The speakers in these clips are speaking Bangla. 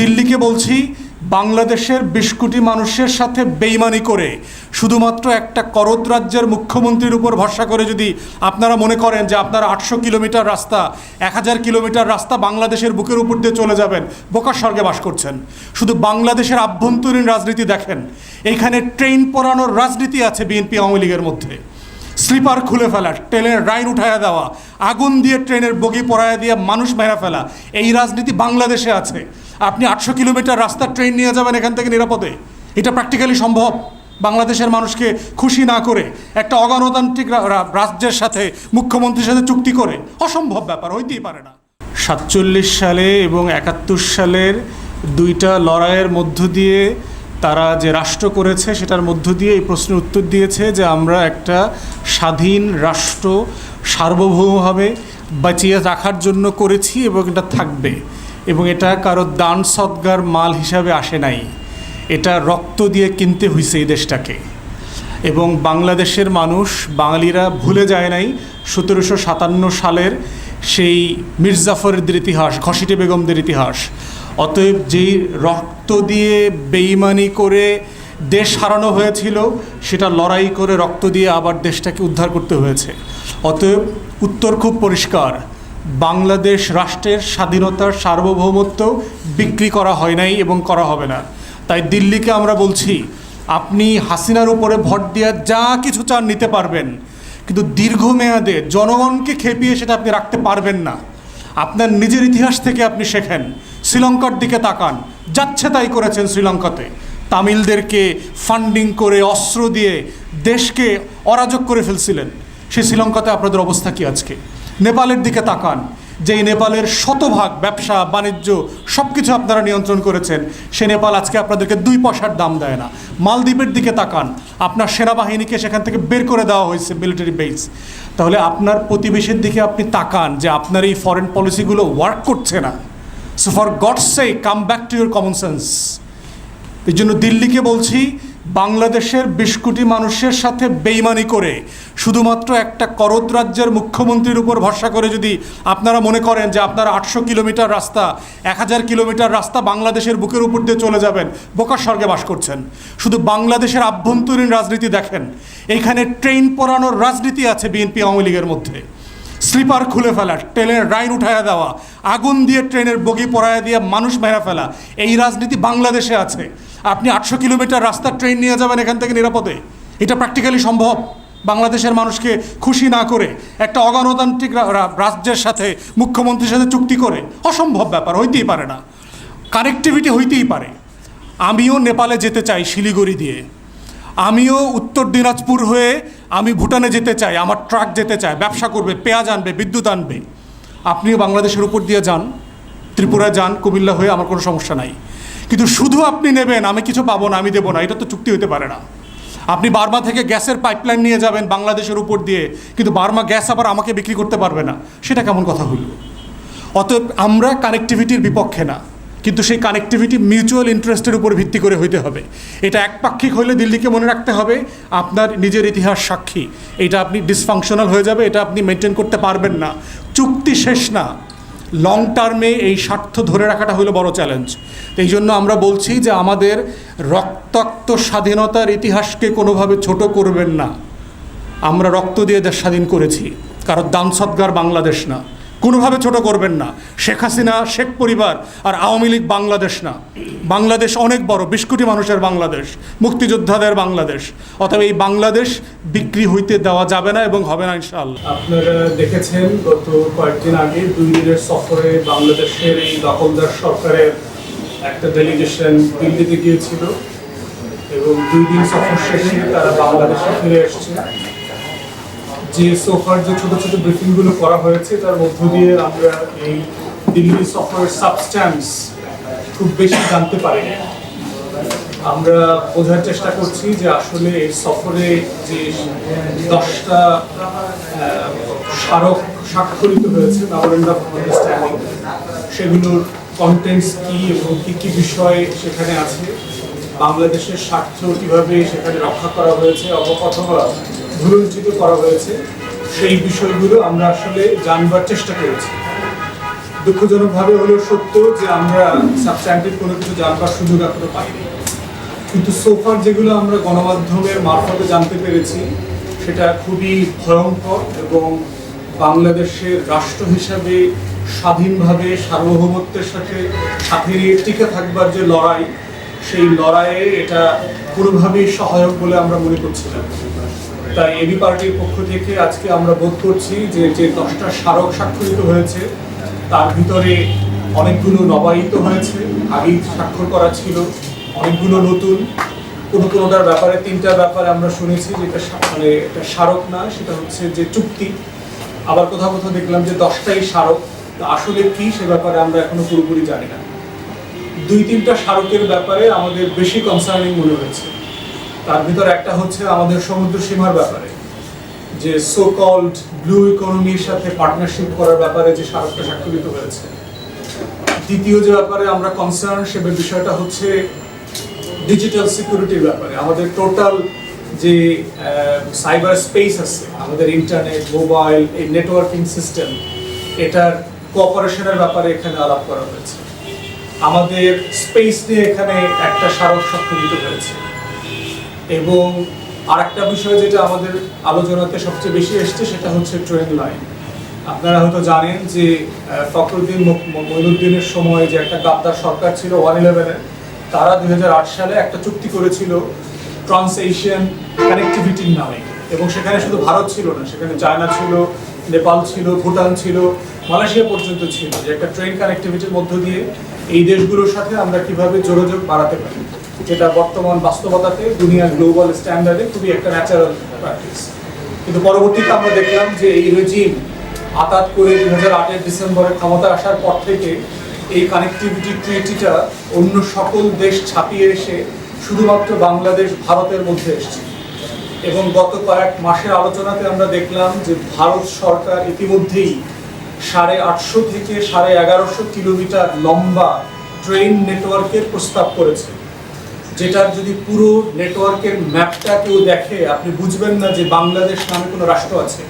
দিল্লিকে বলছি, বাংলাদেশের বিশ কোটি মানুষের সাথে বেইমানি করে। শুধুমাত্র একটা করদ রাজ্যের মুখ্যমন্ত্রীর উপর ভরসা করে যদি আপনারা মনে করেন যে আপনারা আটশো কিলোমিটার রাস্তা, এক হাজার কিলোমিটার রাস্তা বাংলাদেশের বুকের উপর দিয়ে চলে যাবেন, বোকার স্বর্গে বাস করছেন। শুধু বাংলাদেশের আভ্যন্তরীণ রাজনীতি দেখেন, এইখানে ট্রেন পড়ানোর রাজনীতি আছে বিএনপি আওয়ামী লীগের মধ্যে। স্লিপার খুলে ফেলা, ট্রেনের রাইন উঠায়া দেওয়া, আগুন দিয়ে ট্রেনের বগি পরায়া দিয়ে মানুষ মেরা ফেলা, এই রাজনীতি বাংলাদেশে আছে। আপনি আটশো কিলোমিটার রাস্তার ট্রেন নিয়ে যাবেন এখান থেকে নিরাপদে। এটা প্র্যাকটিক্যালি সম্ভব। বাংলাদেশের মানুষকে খুশি না করে একটা অগণতান্ত্রিক রাজ্যের সাথে, মুখ্যমন্ত্রীর সাথে চুক্তি করে। অসম্ভব ব্যাপার, হইতেই পারে না। সাতচল্লিশ সালে এবং একাত্তর সালের দুইটা লড়াইয়ের মধ্য দিয়ে তারা যে রাষ্ট্র করেছে, সেটার মধ্য দিয়ে এই প্রশ্নের উত্তর দিয়েছে যে আমরা একটা স্বাধীন রাষ্ট্র সার্বভৌমভাবে বাঁচিয়ে রাখার জন্য করেছি এবং এটা থাকবে। এবং এটা কারও দান সদ্গার মাল হিসাবে আসে নাই। এটা রক্ত দিয়ে কিনতে হয়েছে এই দেশটাকে। এবং বাংলাদেশের মানুষ, বাঙালিরা ভুলে যায় নাই সতেরোশো সাতান্ন সালের সেই মির্জাফরদের ইতিহাস ঘসিটে বেগমদের ইতিহাস। অতএব যেই রক্ত দিয়ে বেইমানি করে দেশ হারানো হয়েছিল, সেটা লড়াই করে রক্ত দিয়ে আবার দেশটাকে উদ্ধার করতে হয়েছে। অতএব উত্তর খুব পরিষ্কার। বাংলাদেশ রাষ্ট্রের স্বাধীনতার সার্বভৌমত্ব বিক্রি করা হয় নাই এবং করা হবে না। তাই দিল্লিকে আমরা বলছি, আপনি হাসিনার উপরে ভোট দিয়ে যা কিছু চান নিতে পারবেন, কিন্তু দীর্ঘমেয়াদে জনগণকে খেপিয়ে সেটা আপনি রাখতে পারবেন না। আপনার নিজের ইতিহাস থেকে আপনি শেখেন, শ্রীলঙ্কার দিকে তাকান, যাচ্ছে তাই করেছেন শ্রীলঙ্কাতে। তামিলদেরকে ফান্ডিং করে, অস্ত্র দিয়ে দেশকে অরাজক করে ফেলছিলেন। সেই শ্রীলঙ্কাতে আপনাদের অবস্থা কি আজকে? নেপালের দিকে তাকান। যেই নেপালের শতভাগ ব্যবসা, বাণিজ্য সব কিছু আপনারা নিয়ন্ত্রণ করেছেন, সে নেপাল আজকে আপনাদেরকে দুই পয়সার দাম দেয় না। মালদ্বীপের দিকে তাকান। আপনার সেনাবাহিনীকে সেখান থেকে বের করে দেওয়া হয়েছে মিলিটারি বেস তাহলে আপনার প্রতিবেশীর দিকে আপনি তাকান যে আপনার এই ফরেন পলিসিগুলো ওয়ার্ক করছে না। So for God's sake come back to your common sense এই জন্য দিল্লিকে বলছি বাংলাদেশের বিশ কোটি মানুষের সাথে বেইমানি করে, শুধুমাত্র একটা করদ রাজ্যের মুখ্যমন্ত্রীর উপর ভরসা করে যদি আপনারা মনে করেন যে আপনারা আটশো কিলোমিটার রাস্তা, এক হাজার কিলোমিটার রাস্তা বাংলাদেশের বুকের উপর দিয়ে চলে যাবেন বোকার স্বর্গে বাস করছেন। শুধু বাংলাদেশের আভ্যন্তরীণ রাজনীতি দেখেন, এইখানে ট্রেন পরানোর রাজনীতি আছে বিএনপি আওয়ামী লীগের মধ্যে। স্লিপার খুলে ফেলা, ট্রেনের রাইন উঠায়া দেওয়া, আগুন দিয়ে ট্রেনের বগি পরায়া দিয়ে মানুষ মেরা ফেলা, এই রাজনীতি বাংলাদেশে আছে। আপনি আটশো কিলোমিটার রাস্তার ট্রেন নিয়ে যাবেন এখান থেকে নিরাপদে। এটা প্র্যাকটিক্যালি সম্ভব। বাংলাদেশের মানুষকে খুশি না করে একটা অগণতান্ত্রিক রাজ্যের সাথে মুখ্যমন্ত্রীর সাথে চুক্তি করে, অসম্ভব ব্যাপার, হইতেই পারে না। কানেক্টিভিটি হইতেই পারে। আমিও নেপালে যেতে চাই শিলিগুড়ি দিয়ে। আমিও উত্তর দিনাজপুর হয়ে আমি ভুটানে যেতে চাই, আমার ট্রাক যেতে চায়, ব্যবসা করবে, পেঁয়াজ আনবে, বিদ্যুৎ আনবে। আপনিও বাংলাদেশের উপর দিয়ে যান, ত্রিপুরায় যান, কুমিল্লা হয়ে আমার কোনো সমস্যা নাই। কিন্তু শুধু আপনি নেবেন, আমি কিছু পাবো না, আমি দেবো না, এটা তো চুক্তি হতে পারে না। আপনি বার্মা থেকে গ্যাসের পাইপলাইন নিয়ে যাবেন বাংলাদেশের উপর দিয়ে, কিন্তু বার্মা গ্যাস আবার আমাকে বিক্রি করতে পারবে না। সেটা কেমন কথা হইল? অতএব আমরা কানেক্টিভিটির বিপক্ষে না, কিন্তু সেই কানেক্টিভিটি মিউচুয়াল ইন্টারেস্টের উপর ভিত্তি করে হইতে হবে। এটা একপাক্ষিক হইলে দিল্লিকে মনে রাখতে হবে, আপনার নিজের ইতিহাস সাক্ষী। এটা আপনি ডিসফাংশনাল হয়ে যাবে, এটা আপনি মেনটেন করতে পারবেন না। চুক্তি শেষ না। লং টার্মে এই স্বার্থ ধরে রাখাটা হলো বড় চ্যালেঞ্জ এই জন্য আমরা বলছি যে আমাদের রক্তাক্ত স্বাধীনতার ইতিহাসকে কোনোভাবে ছোট করবেন না। আমরা রক্ত দিয়ে দেশ স্বাধীন করেছি। কারও দান সৎগার বাংলাদেশ না। কোনোভাবে ছোট করবেন না। শেখ হাসিনা, শেখ পরিবার আর আওয়ামী লীগ বাংলাদেশ না। বাংলাদেশ অনেক বড়, বিশ কোটি মানুষের বাংলাদেশ, মুক্তিযোদ্ধাদের বাংলাদেশ। অতএব এই বাংলাদেশ বিক্রি হইতে দেওয়া যাবে না এবং হবে না ইনশাআল্লাহ। আপনারা দেখেছেন গত কয়েকদিন আগে দুই দিনের সফরে বাংলাদেশের এই দখলদার সরকারের একটা ডেলিগেশন দিল্লিতে গিয়েছিল এবং দুই দিন সফর শেষে তারা বাংলাদেশে ফিরে এসছে যে সোফার যে ছোট ছোট ব্রিফিংগুলো করা হয়েছে, তার মধ্য দিয়ে আমরা এই দিল্লি সফরের সাবস্ট্যান্স খুব বেশি জানতে পারি আমরা বোঝার চেষ্টা করছি যে আসলে এই সফরে যে দশটা স্মারক স্বাক্ষরিত হয়েছে মেমোরেন্ডাম আন্ডারস্ট্যান্ডিং সেগুলোর কন্টেন্টস কি এবং কী কী বিষয় সেখানে আছে, বাংলাদেশের স্বার্থ কীভাবে সেখানে রক্ষা করা হয়েছে অব- অথবা ভুলঞ্চিত করা হয়েছে, সেই বিষয়গুলো আমরা আসলে জানবার চেষ্টা করেছি। দুঃখজনকভাবে হলো সত্য যে আমরা সাবস্ট্যান্টিভ কোনো কিছু জানবার সুযোগ এখনও পাইনি। কিন্তু সোফার যেগুলো আমরা গণমাধ্যমের মারফতে জানতে পেরেছি, সেটা খুবই ভয়ঙ্কর এবং বাংলাদেশের রাষ্ট্র হিসাবে স্বাধীনভাবে, সার্বভৌমত্বের সাথে সাথে নিয়ে টিকে থাকবার যে লড়াই, সেই লড়াইয়ে এটা কোনোভাবেই সহায়ক বলে আমরা মনে করছিলাম তাই এবি পার্টির পক্ষ থেকে আজকে আমরা বোধ করছি যে যে দশটা স্মারক স্বাক্ষরিত হয়েছে, তার ভিতরে অনেকগুলো নবায়িত হয়েছে, আগেই স্বাক্ষর করা ছিল, অনেকগুলো নতুন। কোনো কোনোটার ব্যাপারে, তিনটার ব্যাপারে আমরা শুনেছি যেটা মানে এটা স্মারক না, সেটা হচ্ছে যে চুক্তি। আবার কোথাও কোথাও দেখলাম যে দশটাই স্মারক। আসলে কি, সে ব্যাপারে আমরা এখনও পুরোপুরি জানি না। দুই তিনটা স্মারকের ব্যাপারে আমাদের বেশি কনসার্নিং মনে হয়েছে। তার ভিতর একটা হচ্ছে আমাদের সমুদ্র সীমার ব্যাপারে, যে সো কল্ড ব্লু ইকোনমির সাথে পার্টনারশিপ করার ব্যাপারে যে স্মারকটা স্বাক্ষরিত হয়েছে। দ্বিতীয় যে ব্যাপারে আমরা কনসার্ন সে বিষয়টা হচ্ছে ডিজিটাল সিকিউরিটির ব্যাপারে। আমাদের টোটাল যে সাইবার স্পেস আছে, আমাদের ইন্টারনেট মোবাইল এই নেটওয়ার্কিং সিস্টেম এটার কোঅপারেশনের ব্যাপারে এখানে আলাপ করা হয়েছে। আমাদের স্পেস নিয়ে এখানে একটা স্মারক স্বাক্ষরিত হয়েছে। এবং আরেকটা বিষয় যেটা আমাদের আলোচনাতে সবচেয়ে বেশি এসছে, সেটা হচ্ছে ট্রেন লাইন আপনারা হয়তো জানেন যে ফখরুদ্দিন মঈনুদ্দিনের সময় যে একটা গাদ্দার সরকার ছিল ওয়ান ইলেভেনের তারা দুই হাজার আট সালে একটা চুক্তি করেছিল ট্রান্স এশিয়ান কানেক্টিভিটির নামে। এবং সেখানে শুধু ভারত ছিল না, সেখানে চায়না ছিল, নেপাল ছিল, ভুটান ছিল, মালয়েশিয়া পর্যন্ত ছিল। যে একটা ট্রেন কানেক্টিভিটির মধ্য দিয়ে এই দেশগুলোর সাথে আমরা কীভাবে যোগাযোগ বাড়াতে পারি। যেটা বর্তমান বাস্তবতাতে দুনিয়ার গ্লোবাল স্ট্যান্ডার্ডে খুবই একটা ন্যাচারাল প্র্যাকটিস কিন্তু পরবর্তীতে আমরা দেখলাম যে এই রেজিম আতাত করে দুই হাজার আটের ডিসেম্বরে ক্ষমতা আসার পর থেকে এই কানেক্টিভিটি ট্রিটিটা অন্য সকল দেশ ছাপিয়ে এসে শুধুমাত্র বাংলাদেশ, ভারতের মধ্যে এসেছে। এবং গত কয়েক মাসের আলোচনাতে আমরা দেখলাম যে ভারত সরকার ইতিমধ্যেই সাড়ে আটশো থেকে সাড়ে এগারোশো কিলোমিটার লম্বা ট্রেন নেটওয়ার্কের প্রস্তাব করেছে। যেটার যদি পুরো নেটওয়ার্কের ম্যাপটা কেউ দেখে, আপনি বুঝবেন না যে বাংলাদেশ নামে কোনো রাষ্ট্র আছে।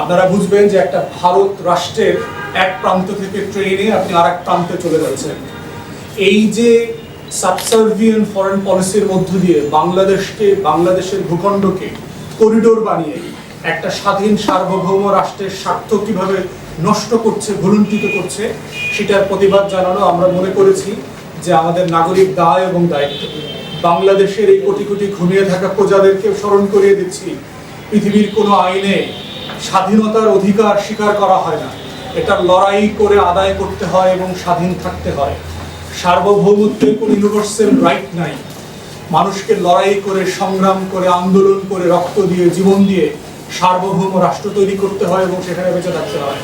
আপনারা বুঝবেন যে একটা ভারত রাষ্ট্রের এক প্রান্ত থেকে ট্রেনে আপনি আর এক প্রান্তে চলে যাচ্ছেন। এই যে সাবসার্ভিয়ান ফরেন পলিসির মধ্য দিয়ে বাংলাদেশকে, বাংলাদেশের ভূখণ্ডকে করিডোর বানিয়ে একটা স্বাধীন সার্বভৌম রাষ্ট্রের স্বার্থ কীভাবে নষ্ট করছে ভুলুণ্ঠিত করছে, সেটার প্রতিবাদ জানানো আমরা মনে করেছি। যে আমাদের নাগরিক দায় এবং দায়িত্ব। বাংলাদেশের এই কোটি কোটি ঘুমিয়ে থাকা প্রজাদেরকে স্মরণ করিয়ে দিচ্ছি, পৃথিবীর কোনো আইনে স্বাধীনতার অধিকার স্বীকার করা হয় না। এটা লড়াই করে আদায় করতে হয় এবং স্বাধীন থাকতে হয়। সার্বভৌমত্বের কোনো ইউনিভার্সাল রাইট নাই। মানুষকে লড়াই করে, সংগ্রাম করে, আন্দোলন করে, রক্ত দিয়ে, জীবন দিয়ে সার্বভৌম রাষ্ট্র তৈরি করতে হয় এবং সেখানে বেঁচে থাকতে হয়।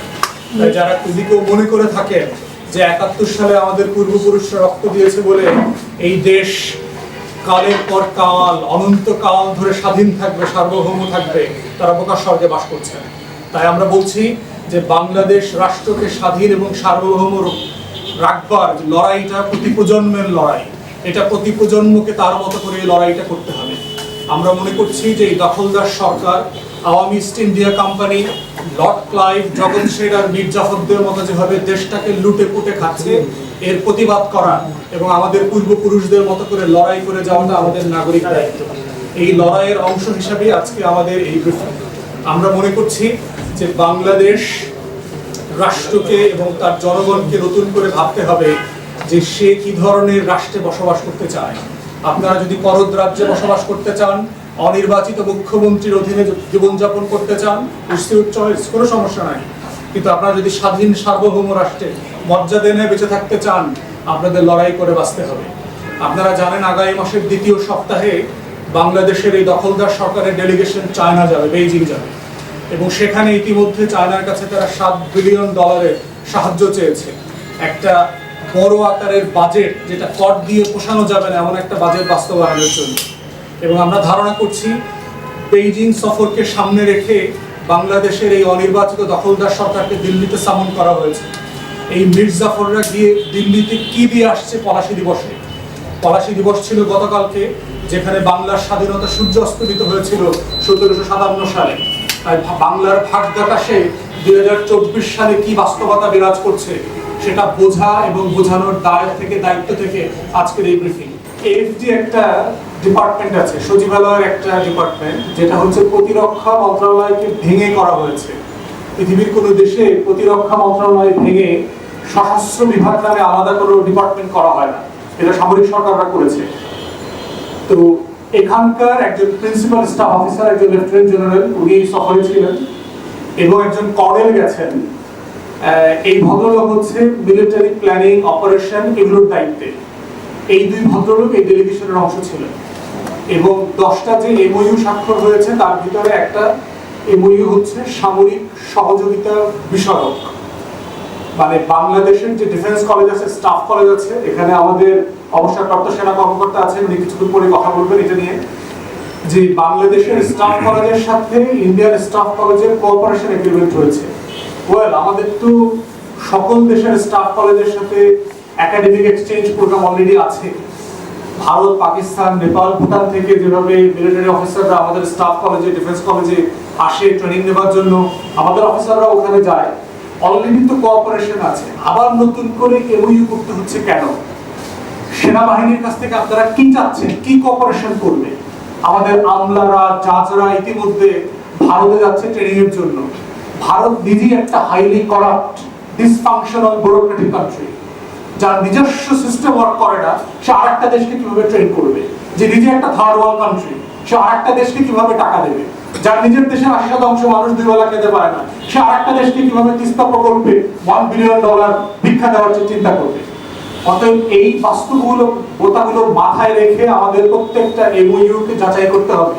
যারা কেউ মনে করে থাকেন যে একাত্তর সালে আমাদের পূর্বপুরুষরা রক্ত দিয়েছে বলে এই দেশ কালের পর কাল অনন্ত কাল ধরে স্বাধীন থাকবে, সার্বভৌম থাকবে, তারা বোকার স্বর্গে বাস করছে। তাই আমরা বলছি যে বাংলাদেশ রাষ্ট্রকে স্বাধীন এবং সার্বভৌম রাখবার লড়াইটা প্রতি প্রজন্মের লড়াই, এটা প্রতি প্রজন্মকে তার মতো করে লড়াইটা করতে হবে। আমরা মনে করছি যে এই দখলদার সরকার Awami East India company, Lord Clive জগন শের আর মীর জাফরদের মতো যেভাবে দেশটাকে লুটে পুটে খাচ্ছে, এর প্রতিবাদ করা এবং আমাদের পূর্বপুরুষদের মতো করে লড়াই করে যাওয়াটা আমাদের নাগরিক দায়িত্ব। এই লড়াইয়ের অংশ হিসাবে আজকে আমাদের এই ব্রিফিং আমরা মনে করছি যে বাংলাদেশ রাষ্ট্রকে এবং তার জনগণকে নতুন করে ভাবতে হবে যে সে কি ধরনের রাষ্ট্রে বসবাস করতে চায়। আপনারা যদি করদ রাজ্যে বসবাস করতে চান অনির্বাচিত মুখ্যমন্ত্রীর অধীনে জীবনযাপন করতে চান চয়েস কোনো সমস্যা নাই। কিন্তু আপনারা যদি স্বাধীন সার্বভৌম রাষ্ট্রে মর্যাদা নিয়ে বেঁচে থাকতে চান, আপনাদের লড়াই করে বাঁচতে হবে। আপনারা জানেন, আগামী মাসের দ্বিতীয় সপ্তাহে বাংলাদেশের এই দখলদার সরকারের ডেলিগেশন চায়না যাবে, বেইজিং যাবে। এবং সেখানে ইতিমধ্যে চায়নার কাছে তারা সাত বিলিয়ন ডলারের সাহায্য চেয়েছে। একটা বড় আকারের বাজেট যেটা কর দিয়ে পোষানো যাবে না, এমন একটা বাজেট বাস্তবায়নের জন্য। এবং আমরা ধারণা করছি বেইজিং সফরকে সামনে রেখে বাংলাদেশের এই অনির্বাচিত দখলদার সরকারকে দিল্লিতে সামন করা হয়েছে। এই মির্জাফররা গিয়ে দিল্লিতে কি দিয়ে আসছে পলাশি দিবসে? পলাশি দিবস ছিল গতকালকে, যেখানে বাংলার স্বাধীনতা সূর্য অস্তমিত হয়েছিল সতেরোশো সাতান্ন সালে। তাই বাংলার ভাগ আকাশে দুই হাজার চব্বিশ সালে কি বাস্তবতা বিরাজ করছে, সেটা বোঝা এবং বোঝানোর দায় থেকে, দায়িত্ব থেকে আজকের এই ব্রিফিং এফডি একটা ডিপার্টমেন্ট আছে, সচিবালয়ের একটা ডিপার্টমেন্ট যেটা হচ্ছে প্রতিরক্ষা মন্ত্রণালয়কে ভেঙে করা হয়েছে। পৃথিবীর কোনো দেশে প্রতিরক্ষা মন্ত্রণালয় ভেঙে সশস্ত্র বিভাগ নামে আলাদা কোনো ডিপার্টমেন্ট করা হয় না। এটা সামরিক সরকাররা করেছে। তো এখানকার একজন প্রিন্সিপাল স্টাফ অফিসার একজন লেফটেন্যান্ট জেনারেল উনি সফরে ছিলেন এবং একজন কর্নেল গেছেন। এই ভদ্রলোক হচ্ছে মিলিটারি প্ল্যানিং অপারেশন এগুলোর দায়িত্বে। এই দুই ভদ্রলোক এই ডেলিগেশনের অংশ ছিলেন। এবং দশটা যে এমওইউ স্বাক্ষর হয়েছে, তার ভিতরে একটা এমওইউ হচ্ছে সামরিক সহযোগিতা বিষয়ক। মানে বাংলাদেশের যে ডিফেন্স কলেজ আছে স্টাফ কলেজ আছে, এখানে আমাদের অবসরপ্রাপ্ত সেনা কর্মকর্তা আছেন, উনি কিছুক্ষণ পরে কথা বলবেন এটা নিয়ে। যে বাংলাদেশের স্টাফ কলেজের সাথে ইন্ডিয়ান স্টাফ কলেজের কোঅপারেশন এগ্রিমেন্ট হয়েছে। ওয়েল আমাদের তো সকল দেশের স্টাফ কলেজের সাথে একাডেমিক এক্সচেঞ্জ প্রোগ্রাম অলরেডি আছে। ভারত, পাকিস্তান, নেপাল, ভুটান থেকে যেভাবে মিলিটারি অফিসাররা আমাদের স্টাফ কলেজে ডিফেন্স কলেজে আসে ট্রেনিং নেবার জন্য, আমাদের অফিসাররা ওখানে যায়। অলরেডি তো কোঅপারেশন আছে। আবার নতুন করে এমইউ করতে হচ্ছে কেন? সেনাবাহিনীর কাছ থেকে আপনারা কি চাচ্ছেন? কি কোঅপারেশন করবে? আমাদের আমলারা জাজরা ইতিমধ্যে ভারতে যাচ্ছে ট্রেনিং এর জন্য। ভারত নিজেই একটা highly corrupt dysfunctional bureaucratic country যার নিজস্ব সিস্টেম ওয়ার্ক করে না, সে আরেকটা দেশকে কীভাবে ট্রেন করবে? যে নিজে একটা থার্ড ওয়ার্ল্ড কান্ট্রি সে আরেকটা দেশকে কীভাবে টাকা দেবে? যার নিজের দেশের আশি শতাংশ মানুষ দুই বেলা খেতে পারে না, সে আরেকটা দেশকে কীভাবে তিস্তা প্রকল্পে ওয়ান বিলিয়ন ডলার ভিক্ষা দেওয়ার চিন্তা করবে? অতএব এই বাস্তবগুলো বোতাগুলো মাথায় রেখে আমাদের প্রত্যেকটা এমওইউ কে যাচাই করতে হবে।